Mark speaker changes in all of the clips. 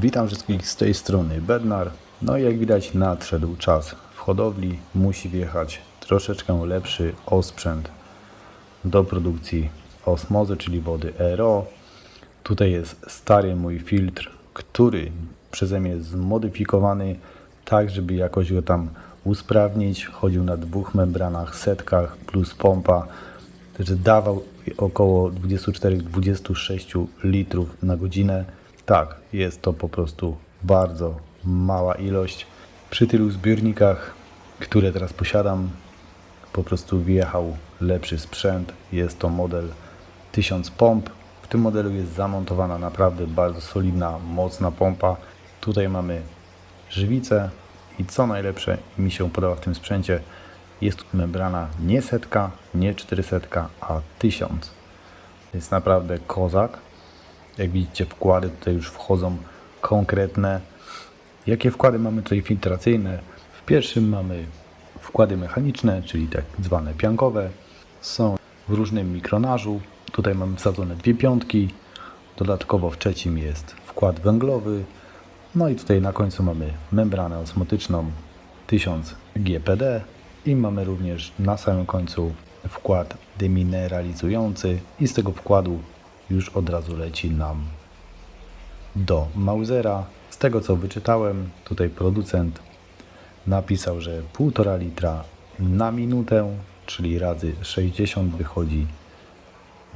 Speaker 1: Witam wszystkich z tej strony Bednar. No i jak widać nadszedł czas. W hodowli musi wjechać troszeczkę lepszy osprzęt do produkcji osmozy, czyli wody RO. Tutaj jest stary mój filtr, który przeze mnie jest zmodyfikowany tak, żeby jakoś go tam usprawnić. Chodził na dwóch membranach, setkach plus pompa, że dawał około 24-26 litrów na godzinę. Tak, jest to po prostu bardzo mała ilość. Przy tylu zbiornikach, które teraz posiadam, po prostu wjechał lepszy sprzęt. Jest to model 1000 pomp. W tym modelu jest zamontowana naprawdę bardzo solidna, mocna pompa. Tutaj mamy żywicę i co najlepsze mi się podoba w tym sprzęcie, jest tu membrana nie setka, nie 400, a 1000. Jest naprawdę kozak. Jak widzicie wkłady tutaj już wchodzą konkretne. Jakie wkłady mamy tutaj filtracyjne? W pierwszym mamy wkłady mechaniczne, czyli tak zwane piankowe. Są w różnym mikronażu. Tutaj mamy wsadzone dwie piątki. Dodatkowo w trzecim jest wkład węglowy. No i tutaj na końcu mamy membranę osmotyczną 1000 GPD i mamy również na samym końcu wkład demineralizujący i z tego wkładu już od razu leci nam do Mausera. Z tego co wyczytałem, tutaj producent napisał, że 1,5 litra na minutę, czyli razy 60 wychodzi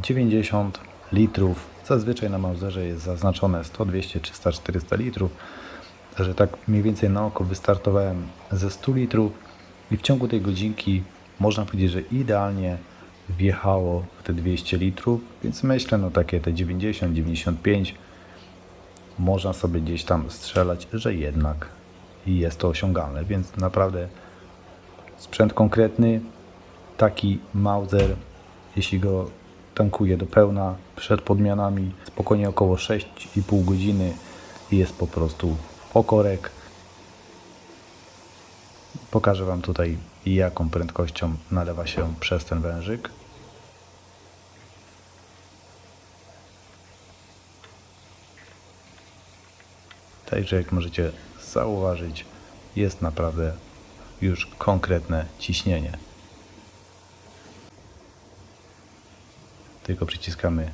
Speaker 1: 90 litrów. Zazwyczaj na Mauserze jest zaznaczone 100, 200, 300, 400 litrów. Także tak mniej więcej na oko wystartowałem ze 100 litrów i w ciągu tej godzinki można powiedzieć, że idealnie wjechało w te 200 litrów, więc myślę, no takie te 90, 95 można sobie gdzieś tam strzelać, że jednak jest to osiągalne, więc naprawdę sprzęt konkretny, taki Mauser, jeśli go tankuje do pełna przed podmianami, spokojnie około 6,5 godziny jest po prostu pokorek. Pokażę Wam tutaj jaką prędkością nalewa się przez ten wężyk. Także jak możecie zauważyć, jest naprawdę już konkretne ciśnienie. Tylko przyciskamy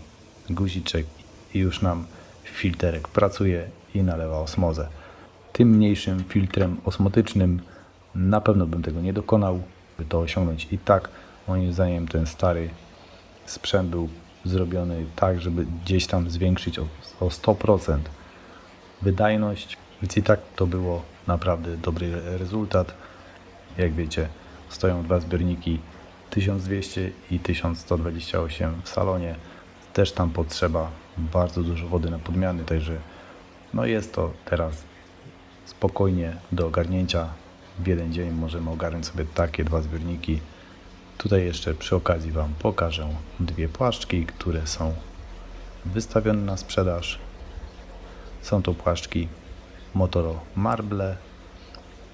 Speaker 1: guziczek i już nam filterek pracuje i nalewa osmozę. Tym mniejszym filtrem osmotycznym na pewno bym tego nie dokonał, by to osiągnąć. I tak, moim zdaniem, ten stary sprzęt był zrobiony tak, żeby gdzieś tam zwiększyć o, o 100% wydajność, więc i tak to było naprawdę dobry re- rezultat. Jak wiecie, stoją dwa zbiorniki 1200 i 1128 w salonie. Też tam potrzeba bardzo dużo wody na podmiany, także no jest to teraz spokojnie do ogarnięcia. W jeden dzień możemy ogarnąć sobie takie dwa zbiorniki. Tutaj jeszcze przy okazji Wam pokażę dwie płaszczki, które są wystawione na sprzedaż. Są to płaszczki Motoro Marble.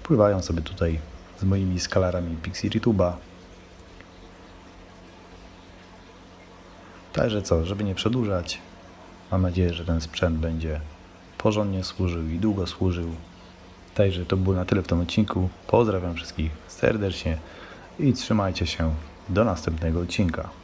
Speaker 1: Pływają sobie tutaj z moimi skalarami Pixie Rituba. Także co, żeby nie przedłużać, mam nadzieję, że ten sprzęt będzie porządnie służył i długo służył. Także to było na tyle w tym odcinku. Pozdrawiam wszystkich serdecznie i trzymajcie się do następnego odcinka.